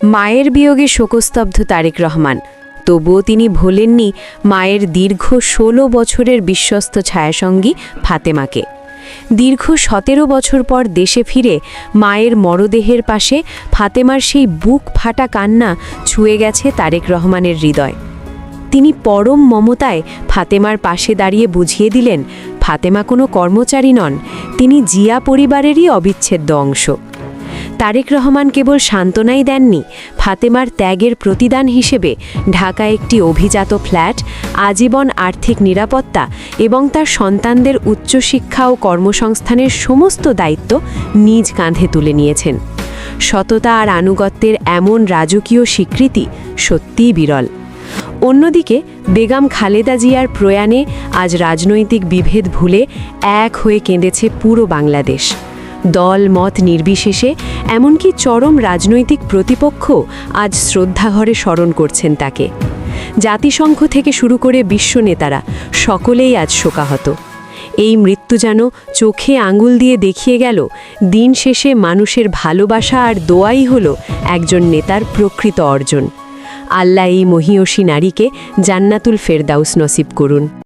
মায়ের বিয়োগে শোকস্তব্ধ তারেক রহমান। তবুও তিনি ভোলেননি মায়ের দীর্ঘ ষোলো বছরের বিশ্বস্ত ছায়াসঙ্গী ফাতেমাকে। দীর্ঘ সতেরো বছর পর দেশে ফিরে মায়ের মরদেহের পাশে ফাতেমার সেই বুক ফাটা কান্না ছুঁয়ে গেছে তারেক রহমানের হৃদয়। তিনি পরম মমতায় ফাতেমার পাশে দাঁড়িয়ে বুঝিয়ে দিলেন, ফাতেমা কোনো কর্মচারী নন, তিনি জিয়া পরিবারেরই অবিচ্ছেদ্য অংশ। তারেক রহমান কেবল সান্ত্বনাই দেননি, ফাতেমার ত্যাগের প্রতিদান হিসেবে ঢাকা একটি অভিজাত ফ্ল্যাট, আজীবন আর্থিক নিরাপত্তা এবং তার সন্তানদের উচ্চশিক্ষা ও কর্মসংস্থানের সমস্ত দায়িত্ব নিজ কাঁধে তুলে নিয়েছেন। সততা আর আনুগত্যের এমন রাজকীয় স্বীকৃতি সত্যিই বিরল। অন্যদিকে, বেগম খালেদা জিয়ার প্রয়াণে আজ রাজনৈতিক বিভেদ ভুলে এক হয়ে কেঁদেছে পুরো বাংলাদেশ। দল মত নির্বিশেষে এমনকি চরম রাজনৈতিক প্রতিপক্ষ আজ শ্রদ্ধাঘরে স্মরণ করছেন তাকে। জাতিসংঘ থেকে শুরু করে বিশ্ব নেতারা সকলেই আজ শোকাহত। এই মৃত্যু যেন চোখে আঙুল দিয়ে দেখিয়ে গেল, দিন শেষে মানুষের ভালোবাসা আর দোয়াই হল একজন নেতার প্রকৃত অর্জন। আল্লাহ এই মহিয়সী নারীকে জান্নাতুল ফেরদাউস নসিব করুন।